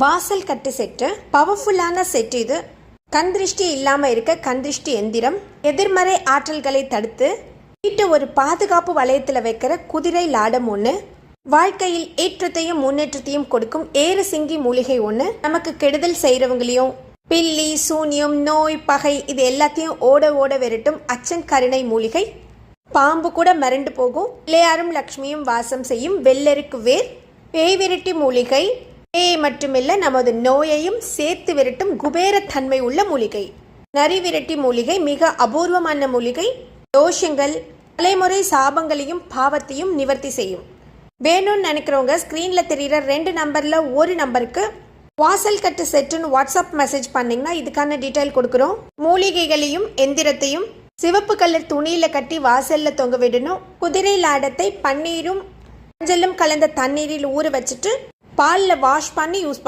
வாசல் கட்டு செட்டு பவர்ஃபுல்லான செட் இது. கண் திருஷ்டி இல்லாமல் இருக்க கண் திருஷ்டி எந்திரம் எதிர்மறை ஆற்றல்களை தடுத்து வீட்டை ஒரு பாதுகாப்பு வளையத்தில் வைக்கிற குதிரை லாடம் ஒன்று வாழ்க்கையில் ஏற்றத்தையும் முன்னேற்றத்தையும் கொடுக்கும் ஏறு சிங்கி மூலிகை ஒன்று நமக்கு கெடுதல் செய்கிறவங்களையும் பில்லி சூனியம் நோய் பகை இது எல்லாத்தையும் ஓட ஓட விரட்டும் அச்சன் கருணை மூலிகை. பாம்பு கூட மிரண்டு போகும் பிள்ளையாரும் லக்ஷ்மியும் வாசம் செய்யும் வெள்ளெருக்கு வேர் பேய் விரட்டி மூலிகை பேய் மட்டுமில்ல நமது நோயையும் சேர்த்து விரட்டும் குபேரத்தன்மை உள்ள மூலிகை. நரி விரட்டி மூலிகை மிக அபூர்வமான மூலிகை. தோஷங்கள் தலைமுறை சாபங்களையும் பாவத்தையும் நிவர்த்தி செய்யும். வேணும்னு நினைக்கிறவங்க ஸ்க்ரீனில் தெரிகிற ரெண்டு நம்பரில் ஒரு நம்பருக்கு வாசல் கட்டு செட்டுன்னு வாட்ஸ்அப் மெசேஜ் பண்ணிங்கன்னா இதுக்கான டீட்டெயில் கொடுக்குறோம். மூலிகைகளையும் எந்திரத்தையும் சிவப்பு கலர் துணியில் கட்டி வாசலில் தொங்க விடணும். குதிரை லாடத்தை பன்னீரும் மஞ்சளும் கலந்த தண்ணீரில் ஊற வச்சுட்டு பாலில் வாஷ் பண்ணி யூஸ்